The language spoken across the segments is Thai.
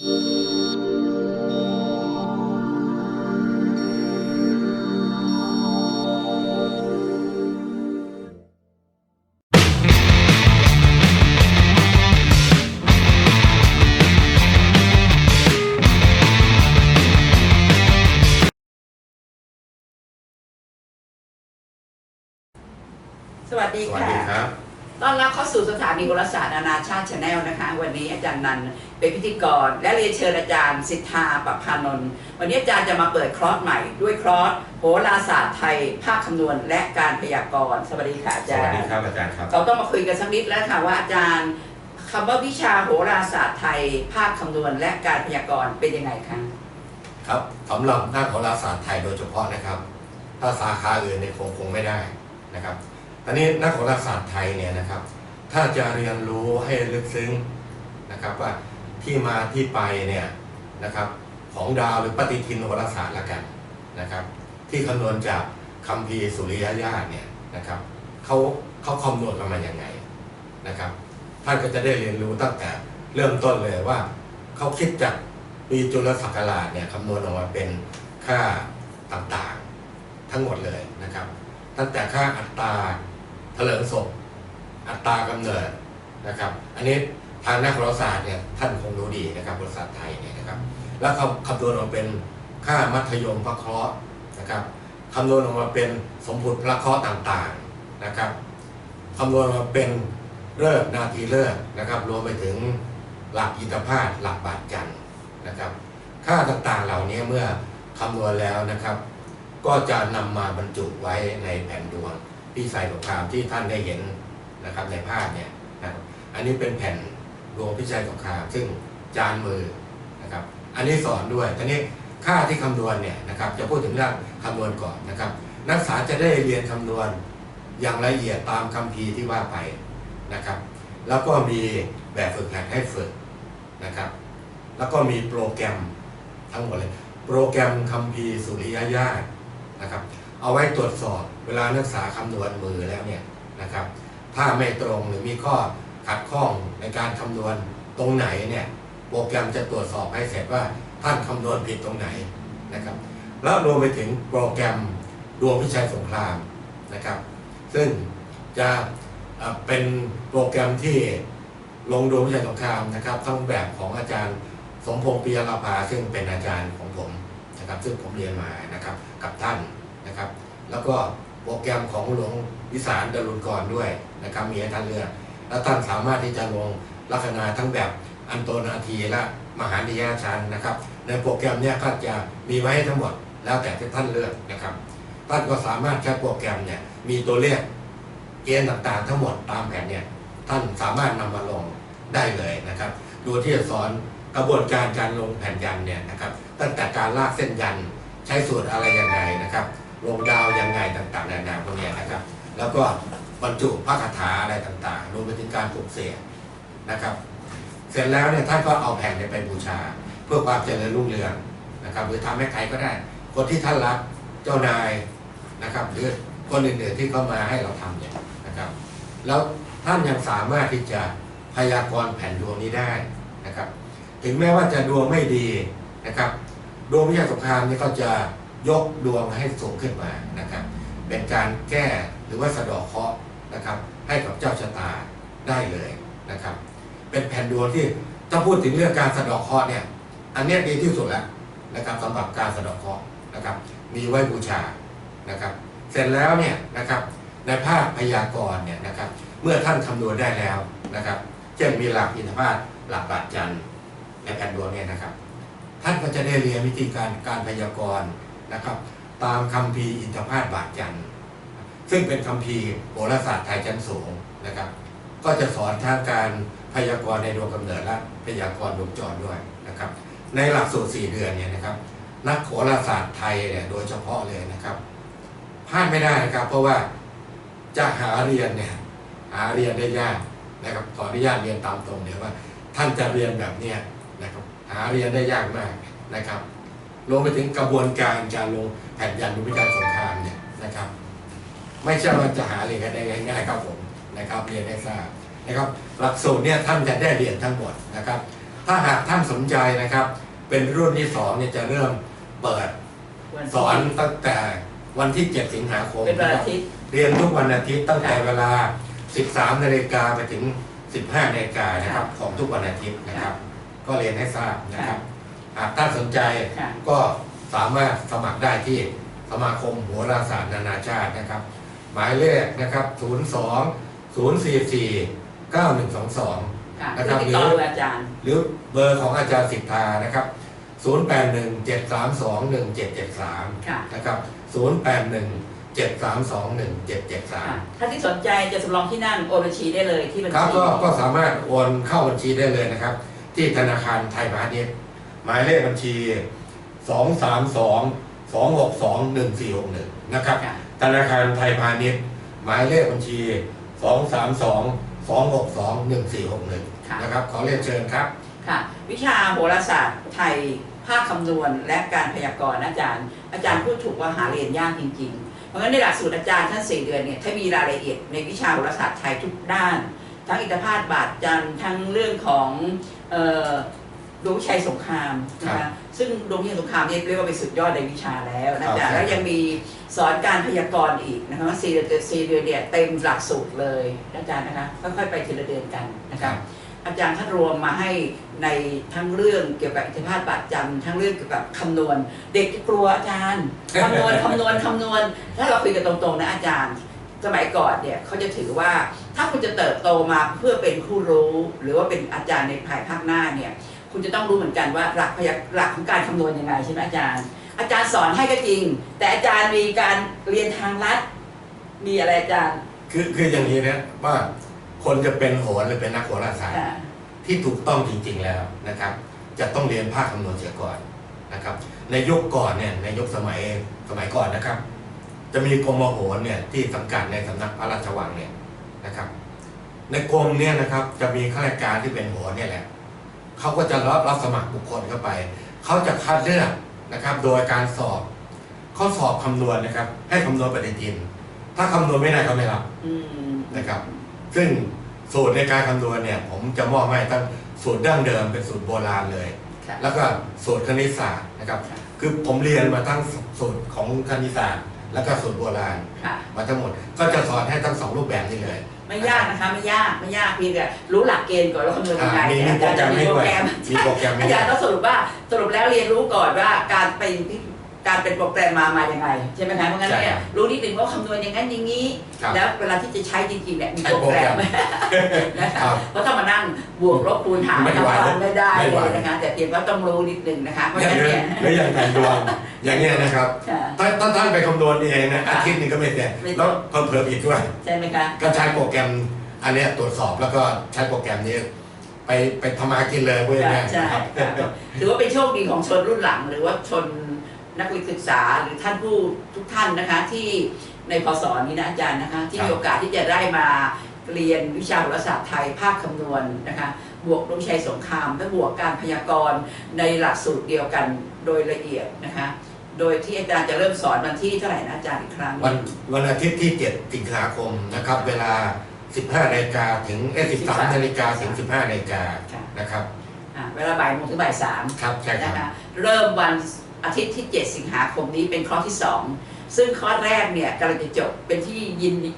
สวัสดีสวัสค่ะดีครับ ต้อนรับเข้าสู่สถานีโหราศาสตร์นานาชาติชาแนลนะคะ วันนี้อาจารย์นันเป็นพิธีกร และเรียนเชิญอาจารย์สิทธาปภานนท์วันนี้อาจารย์จะมาเปิดคลอร์สใหม่ด้วยคลอร์สโหราศาสตร์ไทย ภาคคำนวณและการพยากรณ์สวัสดีค่ะอาสจารวัสย์ดีครับอาจารย์ครับเราต้องมาคุยกันสักนิดแล้วค่ะว่าอาจารย์คำว่าวิชาโหราศาสตร์ไทย ภาคคำนวณและการพยากรณ์เป็นยังไงคะครับสำหรับนักโหราศาสตร์ไทยโดยเฉพาะนะครับ ถ้าสาขาอื่นเนี่ยคงคงไม่ได้นะครับต อันนี้นักโหราศาสตร์ไทยเนี่ยนะครับ ถ้าจะเรียนรู้ให้ลึกซึ้งนะครับว่าที่มาที่ไปเนี่ยนะครับของดาวหรือปฏิทินโหราศาสตร์ละกันนะครับ ที่คำนวณจากคัมภีร์สุริยญาติเนี่ยนะครับเขาเขาคำนวณกันมาอย่างไงนะครับท่านก็จะได้เรียนรู้ตั้งแต่เริ่มต้นเลยว่าเขาคิดจากปีจุลศักราชเนี่ยคำนวณออกมาเป็นค่าต่างๆ ทั้งหมดเลยนะครับ ตั้งแต่ค่าอัตรา ลิงศพ อัตรากำเนิดนะครับ อันนี้ทางนักโหราศาสตร์เนี่ยท่านคงรู้ดีนะครับบริษัทไทยเนี่ยนะครับ แล้วเขาคำนวณออกมาเป็นค่ามัธยมพระเคราะห์นะครับคำนวณออกมาเป็นสมผุดพระเคราะห์ต่างๆนะครับคำนวณออกมาเป็นเลิกนาทีเลิกนะครับรวมไปถึงหลักอินทภาคหลักบาทจันทร์นะครับ ค่าต่างๆเหล่านี้เมื่อคำนวณแล้วนะครับ ก็จะนำมาบรรจุไว้ในแผ่นดวง ที่ใส่สงครามที่ท่านได้เห็นนะครับในภาพเนี่ยนะครับอันนี้เป็นแผ่นดวงพิชัยสงครามซึ่งจานมือนะครับ อันนี้สอนด้วยทีนี้ค่าที่คำนวณเนี่ยนะครับจะพูดถึงเรื่องคำนวณก่อนนะครับ นักศึกษาจะได้เรียนคำนวณอย่างละเอียดตามคัมภีที่ว่าไปนะครับ แล้วก็มีแบบฝึกหัดให้ฝึกนะครับ แล้วก็มีโปรแกรมทั้งหมดเลย โปรแกรมคัมภีสุริยญาตินะครับ เอาไว้ตรวจสอบเวลานักศึกษาคำนวณมือแล้วเนี่ยนะครับ ถ้าไม่ตรงหรือมีข้อขัดข้องในการคำนวณตรงไหนเนี่ยโปรแกรมจะตรวจสอบให้เสร็จว่าท่านคำนวณผิดตรงไหนนะครับ แล้วรวมไปถึงโปรแกรมดวงพิชัยสงครามนะครับ ซึ่งจะเป็นโปรแกรมที่ลงดวงพิชัยสงครามนะครับทั้งแบบของอาจารย์สมพงษ์ปิยราภาซึ่งเป็นอาจารย์ของผมนะครับ ซึ่งผมเรียนมานะครับกับท่าน นะครับ แล้วก็โปรแกรมของหลวงวิสารดารุณกรด้วยนะครับมีให้ท่านเลือกแล้วท่านสามารถที่จะลงลัคนาทั้งแบบอันโตนาทีและมหานิยาชันนะครับ ในโปรแกรมเนี้ยก็จะมีไว้ให้ทั้งหมด แล้วแต่ที่ท่านเลือกนะครับ ท่านก็สามารถใช้โปรแกรมเนี่ยมีตัวเลขเกณฑ์ต่างๆ ทั้งหมดตามแผนเนี่ยท่านสามารถนำมาลงได้เลยนะครับดูที่จะสอนกระบวนการการลงแผ่นยันเนี่ยนะครับตั้งแต่การลากเส้นยันใช้สูตรอะไรยังไงนะครับ ลงดาวยังไงต่างๆนานาพวกนี้นะครับ แล้วก็บรรจุพระคาถาอะไรต่างๆรวมไปถึงการปลุกเสกนะครับ เสร็จแล้วเนี่ยท่านก็เอาแผ่นเนี้ไปบูชา เพื่อความเจริญรุ่งเรืองนะครับ หรือทำให้ใครก็ได้ คนที่ท่านรักเจ้านายนะครับหรือคนอื่นๆที่เข้ามาให้เราทำเนี่ยนะครับ แล้วท่านยังสามารถที่จะพยากรณ์แผ่นดวงนี้ได้นะครับ ถึงแม้ว่าจะดวงไม่ดีนะครับดวงวิทยาสงครามนี่ก็จะ ยกดวงให้สูงขึ้นมานะครับ เป็นการแก้หรือว่าสะดอกเคราะห์นะครับ ให้กับเจ้าชะตาได้เลยนะครับ เป็นแผ่นดวงที่ถ้าพูดถึงเรื่องการสะดอกเคราะห์เนี่ยอันนี้ดีที่สุดแล้วนะครับสำหรับการสะดอกเคราะห์นะครับ มีไว้บูชานะครับ เสร็จแล้วเนี่ยนะครับในภาคพยากรณ์เนี่ยนะครับ เมื่อท่านคำนวณได้แล้วนะครับเช่นมีหลักอินทภาคหลักบาทจันทร์ในแผ่นดวงเนี่ยนะครับ ท่านก็จะได้เรียนวิธีการการพยากรณ์ นะครับ ตามคัมภีร์อินทภาคบาทจันทร์ซึ่งเป็นคัมภีร์โหราศาสตร์ไทยชั้นสูงนะครับ ก็จะสอนทางการพยากรณ์ในดวงกำเนิดและพยากรณ์ดวงจรด้วยนะครับ ในหลักสูตร 4 เดือนเนี่ยนะครับ นักโหราศาสตร์ไทยเนี่ยโดยเฉพาะเลยนะครับพลาดไม่ได้นะครับ เพราะว่าจะหาเรียนเนี่ยหาเรียนได้ยากนะครับขออนุญาตเรียนตามตรงเดี๋ยวว่า ท่านจะเรียนแบบเนี้ยนะครับหาเรียนได้ยากมากนะครับ รวมไปถึงกระบวนการการลงแผ่นยันดูพิการสงครามเนี่ยนะครับ ไม่ใช่ว่าจะหาเรียนกันได้ง่ายๆครับผมนะครับเรียนให้ทราบนะครับ หลักสูตรเนี่ยท่านจะได้เรียนทั้งหมดนะครับ ถ้ถ้าหากท่านสนใจนะครับ เป็นรุ่นที่สองเนี่ยจะเริ่มเปิดวันสอนตั้งแต่วันที่ 7 สิงหาคมเป็นวันอาทิตย์เรียนทุกวันอาทิตย์ตั้งแต่ค่ะเวลา 13 นาฬิกาไปถึง 15 นาฬิกานะครับของทุกวันอาทิตย์นะครับ ก็เรียนให้ทราบนะครับ หากท่านสนใจค่ะก็สามารถสมัครได้ที่สมาคมโหัวราศาสตร์นานาชาตินะครับ หมายเลขนะครับ 02 044 9122ค่ะนะครับติดต่อดูอาจารย์หรือเบอร์ของอาจารย์สิทธานะครับ 0817321773ค่ะนะครับ 0817321773 ถ้าที่สนใจจะสำรองที่นั่งโอนบัญชีได้เลยที่บัญครับชีก็ก็สามารถโอนเข้าบัญชีได้เลยนะครับ ที่ธนาคารไทยพาณิชย์ หมายเลขบัญชี 232 262 1461 นะครับค่ะธนาคารไทยพาณิชย์ หมายเลขบัญชี 232 262 1461ค่ะนะครับ ขอเรียนเชิญครับ ค่ะ วิชาโหราศาสตร์ไทยภาคคำนวณและการพยากรณ์อาจารย์ อาจารย์พูดถูกว่าหาเรียนยากจริง ๆ เพราะฉะนั้นในหลักสูตรอาจารย์ท่านสี่เดือนเนี่ยถ้ามีรายละเอียดในวิชาโหราศาสตร์ไทยทุกด้าน ทั้งอิทธาตบาทจันทร์ทั้งเรื่องของเอ่อ ดวงวิชัยสงครามนะครัคะบซึ่งดวงวิชัยสงครามเนี่ยเรียกว่าเป็นสุดยอดในวิชาแล้วนะครัจ๊ะบแล้วยังมีสอนการพยากรณ์อีกนะคะสี่เดือนสี่เดือนเนี่ยเต็มหลักสูตรเลยอาจารย์นะคะค่อยๆไปทีละเดือนกันนะคะอาจารย์ท่านรวมมาให้ในทั้งเรื่องเกี่ยวกับอิทธิพาตบาทจันทร์ทั้งเรื่องเกี่ยวกับคำนวณ เด็กจะกลัวอาจารย์คำนวณคำนวณคำนวณ ถ้าเราคุยกันตรงๆนะอาจารย์สมัยก่อนเนี่ยเขาจะถือว่าถ้าคุณจะเติบโตมาเพื่อเป็นผู้รู้ หรือว่าเป็นอาจารย์ในภายภาคหน้าเนี่ย คุณจะต้องรู้เหมือนกันว่าหลักพยาหลักของการคำนวณยังไงใช่ไหมอาจารย์ อาจารย์สอนให้ก็จริง แต่อาจารย์มีการเรียนทางลัด มีอะไรอาจารย์ คือคืออย่างนี้นะว่าคนจะเป็นโหรหรือเป็นนักโหราศาสตร์อ่าที่ถูกต้องจริงๆแล้วนะครับ จะต้องเรียนภาคคำนวณเสียก่อนนะครับ ในยุคก่อนเนี่ยในยุคสมัยสมัยก่อนนะครับ จะมีกรมโหรเนี่ยที่สังกัดในสำนักพระราชวังเนี่ยนะครับ ในกรมเนี่ยนะครับจะมีข้าราชการที่เป็นโหรเนี่ยแหละ เขาก็จะรับรับสมัครบุคคลเข้าไป เขาจะคัดเลือกนะครับ โดยการสอบข้อสอบคำนวณนะครับ ให้คำนวณปฏิทิน ถ้าคำนวณไม่ได้เขาไม่รับอืมนะครับ ซึ่งสูตรในการคำนวณเนี่ย ผมจะมอบให้ตั้งสูตรดั้งเดิมเป็นสูตรโบราณเลยค่ะแล้วก็สูตรคณิตศาสตร์นะครับค่ะคือผมเรียนมาทั้งสูตรของคณิตศาสตร์ แล้วก็สูตรโบราณค่ะ มาทั้งหมด ก็จะสอนให้ทั้งสองรูปแบบนี้เลย ไม่ยากนะคะ ไม่ยากไม่ยากเพียงแต่รู้หลักเกณฑ์ก่อนว่าคำนวณยังไงอ่ามีมีโปรแกรมให้มีโปด้รวยแกรมมีโปรแกรมให้อาด้จาวรยย์ต้องสรุปว่าสรุปแล้วเรียนรู้ก่อนว่าการเป็น การเป็นโปรแกรมมามายังไงใช่ไหมคะเพราะงั้นเนี่ยรู้นิดนึงว่าคำนวณอย่างนั้นอย่างนี้ ครับแล้วเวลาที่จะใช้จริงๆเนี่ยมีใช้โปรแกรมโปรแกรมนะคะครับเพราะต้องมานั่งบวกลบคูณหารไม่ไหวทำฟันไม่ได้ไม่เลไหวยนะคะแต่เพียงว่าต้องรู้นิดนึงนะคะเพราะหรืฉะนั้นอเนี่ยหรืออย่างแผนดวงอย่างเงี้ยนะครับค่ะถ้าถ้าท่านไปคำนวณเองนะค่ะอาทิตย์หนึงก็ไม่เสร็จไม่เสร็จแล้วเพิ่มเพิ่มอีกด้วย ใช่ไหมคะก็ใช้โปรแกรมอันเนี้ยตรวจสอบแล้วก็ใช้โปรแกรมนี้ ไปไปทำมาหากินเลยพูดง่ายๆใช่นะครับ ค่ะถือว่าเป็นโชคดีของชนรุ่นหลังหรือว่าชน นักศึกษาหรือท่านผู้ทุกท่านนะคะที่ในพศนี้นะอาจารย์นะคะที่ครับมีโอกาสที่จะได้มาเรียนวิชาโหราศาสตร์ไทยภาคคำนวณนะคะบวกดวงชัยสงครามและบวกการพยากรณ์ในหลักสูตรเดียวกันโดยละเอียดนะคะโดยที่อาจารย์จะเริ่มสอนวันที่เท่าไหร่นะอาจารย์อีกครั้งวันวันอาทิตย์ที่ 7 สิงหาคมนะครับเวลา 15นาฬิกาถึงเอ้13นาฬิกาถึง 15นาฬิกาค่ะนะครับอ่าเวลาบ่ายโมงถึงบ่ายสามครับใช่ครับนะคะเริ่มวัน อาทิตย์ที่ 7 สิงหาคมนี้เป็นคอร์สที่ 2 ซึ่งคอร์สแรกเนี่ยกำลังจะจบเป็นที่ยินดี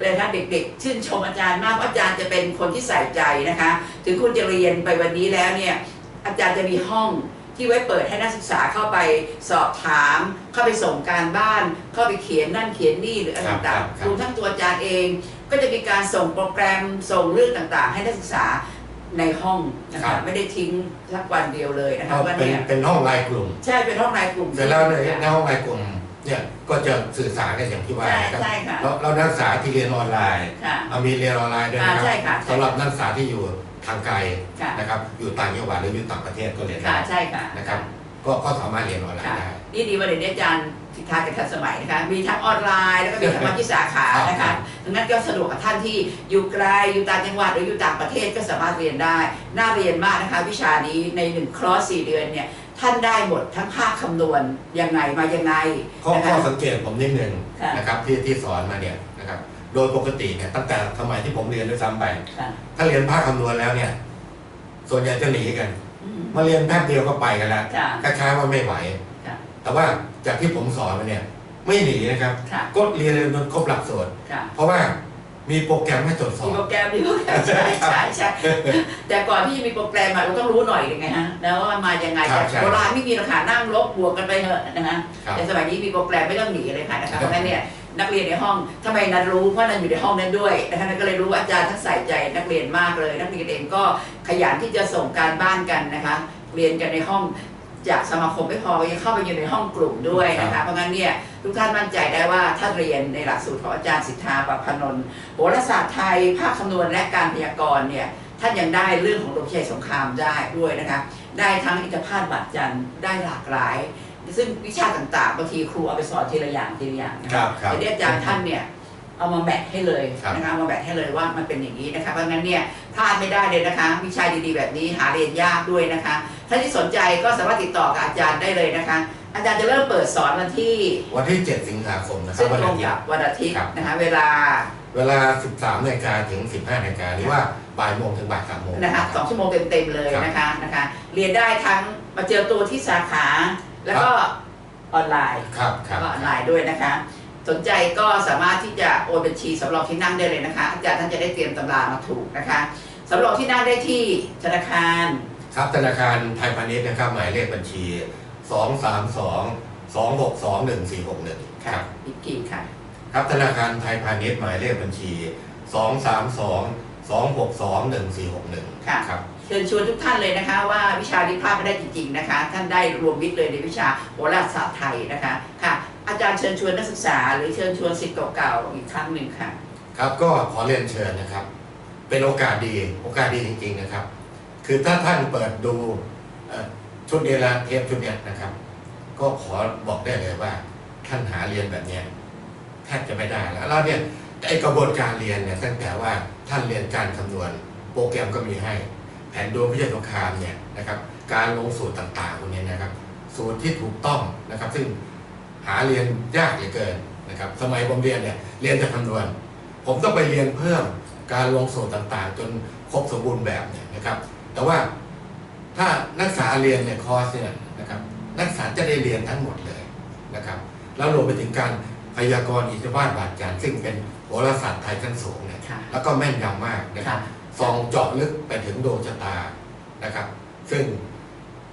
เลยนะเด็กๆ ชื่นชมอาจารย์มากว่าอาจารย์จะเป็นคนที่ใส่ใจนะคะ ถึงคุณจะเรียนไปวันนี้แล้วเนี่ยอาจารย์จะมีห้องที่ไว้เปิดให้นักศึกษาเข้าไปสอบถาม เข้าไปส่งการบ้าน เข้าไปเขียนนั่นเขียนนี่หรืออะไรครับต่างครับๆรวมทั้งตัวอาจารย์เอง ก็จะมีการส่งโปรแกรมส่งเรื่องต่างๆ ให้นักศึกษา ในห้องนะคะไม่ได้ทิ้งสักวันเดียวเลยนะคะก็ว่าเป็นเนี่ยเป็นห้องรายกลุ่มใช่เป็นห้องรายกลุ่ม เสร็จแล้วในในห้องรายกลุ่มเนี่ยก็จะสื่อสารกันอย่างที่ว่าใช่นะครับใช่ค่ะแล้วแล้วนักศึกษาที่เรียนออนไลน์ค่ะเอามีเรียนออนไลน์ด้วยนะครัอ่าใช่ค่ะใช่สำหรับนักศึกษาที่อยู่ทางไกลค่ะ นะครับอยู่ต่างจังหวัดหรืออยู่ต่างประเทศก็เรียนค่ะได้ใช่ค่ะนะครับก็ก็สามารถเรียนออนไลค่ะน์ได้ นี่ดีว่าเดี๋ยวนี้อาจารย์ทิศทางกันทันสมัยนะคะมีทั้งออนไลน์แล้วก็มีทั้งมาที่สาขาครับนะครัคะบ ดังนั้นก็สะดวกกับท่านที่อยู่ไกลอยู่ต่างจังหวัดหรืออยู่ต่างประเทศก็สามารถเรียนได้ น่าเรียนมากนะคะ วิชานี้ในหนึ่งคลอสสี่เดือนเนี่ยท่านได้หมดทั้งภาคคำนวณยังไงมายังไงข้อนะข้อคะ สังเกตผมนิดนึงค่ะ นะครับที่ที่สอนมาเนี่ยนะครับโดยปกติเนี่ยตั้งแต่สมัยที่ผมเรียนด้วยซ้ำไป ค่ะถ้าเรียนภาคคำนวณแล้วเนี่ย ส่วนใหญ่จะหนีกันมาเรียนแป๊บเดียวก็ไปกันแล้วค่ะ คล้ายๆว่าไม่ไหว ค่ะ แต่ว่าจากที่ผมสอนมาเนี่ย ไม่หนีนะครับ ค่ะ ก็เรียนจนครบหลักสูตรค่ะเพราะว่ามีโปรแกรมให้ตรวจสอมีบ โปรแกรมมีโปรแกรมใช่ใช่ใช่แต่ก่อนที่จะมีโปรแกรมอะเราต้องรู้หน่อยยังไงฮะแล้วว่ามายังไงครัแต่บใช่ โบราณไม่มีราคานั่งลบบวกกันไปเถอะนะฮะ ครับ แต่สมัยนี้มีโปรแกรมไม่ต้องหนีเลยค่ะนะคะครับเพราะฉะนั้นเนี่ยนักเรียนในห้องทำไมนันรู้เพราะนันอยู่ในห้องนั้นด้วยนะคะนันก็เลยรู้ว่าอาจารย์ท่านใส่ใจนักเรียนมากเลย นักเรียนเองก็ขยันที่จะส่งการบ้านกันนะคะ เรียนกันในห้องจากสมาคมไม่พอยังเข้าไปอยู่ในห้องกลุ่มด้วยนะคะเพราะงั้นเนี่ย ทุกท่านมั่นใจได้ว่าถ้าเรียนในหลักสูตรของอาจารย์สิทธาปพนนท์โหราศาสตร์ไทย ภาคคำนวณและการพยากรณ์เนี่ยท่านยังได้เรื่องของโรคชัยสงครามได้ด้วยนะคะได้ทั้งอิทธพาตบัตรจันทร์ได้หลากหลาย ซึ่งวิชาต่างๆบางทีครูเอาไปสอนทีละอย่างทีละอย่างนะครัคะบครับแต่ที่อาจารย์ท่านเนี่ยเอามาแบะให้เลยครับนะคะเอามาแบะให้เลยว่ามันเป็นอย่างนี้นะคะเพราะงั้นเนี่ยพลาดไม่ได้เลยนะคะ วิชาดีๆแบบนี้หาเรียนยากด้วยนะคะท่านที่สนใจก็สามารถติดต่อกับอาจารย์ได้เลยนะคะ อาจารย์จะเริ่มเปิดสอนวันที่ วันที่ 7 สิงหาคมนะครัซึ่บงวันตรอางทิตกับย์ วันอาทิตย์ครับ นะคะเวลาเวลา 13นาฬิกาถึง 15นาฬิกาหรือว่าบ่ายโมงถึงบ่ายสามโมง นะคะสองชั่วโมงเต็มๆเลยนะคะนะคะ เรียนได้ทั้งมาเจอตัวที่สาขา แล้วก็ออนไลน์ครับครับ ก็ออนไลน์ด้วยนะคะ สนใจก็สามารถที่จะโอนบัญชีสำรองที่นั่งได้เลยนะคะ อาจารย์ท่านจะได้เตรียมตำรามาถูกนะคะสำรองที่นั่งได้ที่ธนาคาร ครับธนาคารไทยพาณิชย์นะครับหมายเลขบัญชี 232 262 1461 ค่ะอีกกี่ค่ะ ครับธนาคารไทยพาณิชย์หมายเลขบัญชี 232 262 1461 ค่ะ ครับ เชิญชวนทุกท่านเลยนะคะว่าวิชานี้พลาดไม่ได้จริงๆนะคะ ท่านได้รวมวิทย์เลยในวิชาโหราศาสตร์ไทยนะคะค่ะ อาจารย์เชิญชวนนักศึกษา หรือเชิญชวนศิษย์เก่าๆอีกครั้งหนึ่งค่ะ ครับก็ขอเรียนเชิญนะครับ เป็นโอกาสดีโอกาสดีจริง ๆนะครับ คือถ้าท่านเปิดดูเอ่อ ชุดนี้ละเทปชุดนี้นะครับ ก็ขอบอกได้เลยว่าท่านหาเรียนแบบนี้แทบจะไม่ได้แล้วแล้วเนี่ยไอกระบวนการเรียนเนี่ยตั้งแต่ว่าท่านเรียนการคำนวณ โปรแกรมก็มีให้ แผนดวงพิจารสงครามเนี่ยนะครับ การลงสูตรต่างๆพวกนี้นะครับ สูตรที่ถูกต้องนะครับ ซึ่งหาเรียนยากเหลือเกินนะครับ สมัยผมเรียนเนี่ยเรียนแต่คำนวณ ผมต้องไปเรียนเพิ่มการลงสูตรต่างๆ จนครบสมบูรณ์แบบเนี่ยนะครับ แต่ว่า ถ้านักศึกษาเรียนเนี่ยคอร์สเนี่ยนะครับนักศึกษาจะได้เรียนทั้งหมดเลยนะครับ แล้วรวมไปถึงการพยากรณ์อิทธิบาทบาดจารย์ซึ่งเป็นโหราศาสตร์ไทยขั้นสูงเนี่ยค่ะแล้วก็แม่นยำมากนะครับค่ะส่องเจาะลึกไปถึงดวงชะตานะครับ ซึ่ง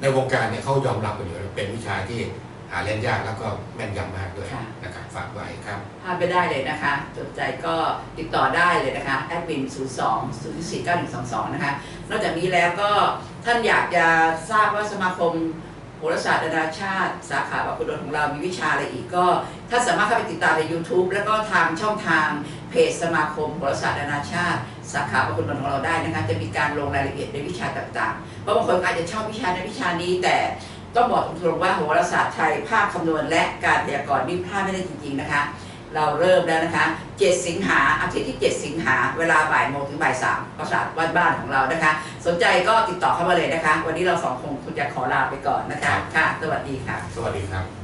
ในวงการเนี่ยเขายอมรับกันอยู่แล้วเป็นวิชาที่ หาเรียนยากแล้วก็แม่นยำมากด้วยค่ะนะครับฝากไว้ครับพลาดไม่ได้เลยนะคะสนใจก็ติดต่อได้เลยนะคะแอดมิน 0 2 0 4 9 1 2 2 นะคะ นอกจากนี้แล้วก็ท่านอยากจะทราบว่าสมาคมโหราศาสตร์นานาชาติ สาขาบัพดลของเรามีวิชาอะไรอีกก็ท่านสามารถเข้าไปติดตามใน YouTube แล้วก็ทางช่องทางเพจสมาคมโหราศาสตร์นานาชาติ สาขาบัพดลของเราได้นะคะ จะมีการลงรายละเอียดในวิชาต่างๆเพราะบางคนอาจจะชอบวิชาในนวิชานี้แต่ ต้องบอกตรงๆว่าโหราศาสตร์ไทยภาคคำนวณและการพยากรณ์นี่พลาดไม่ได้จริงๆนะคะ เราเริ่มแล้วนะคะ 7 สิงหาอาทิตย์ที่ 7 สิงหาเวลาบ่ายโมงถึงบ่ายสามประสาทบ้านบ้านของเรานะคะ สนใจก็ติดต่อเข้ามาเลยนะคะ วันนี้เราสองคงคุณจะขอลาไปก่อนนะคะค่ะสวัสดีค่ะ สวัสดีครับ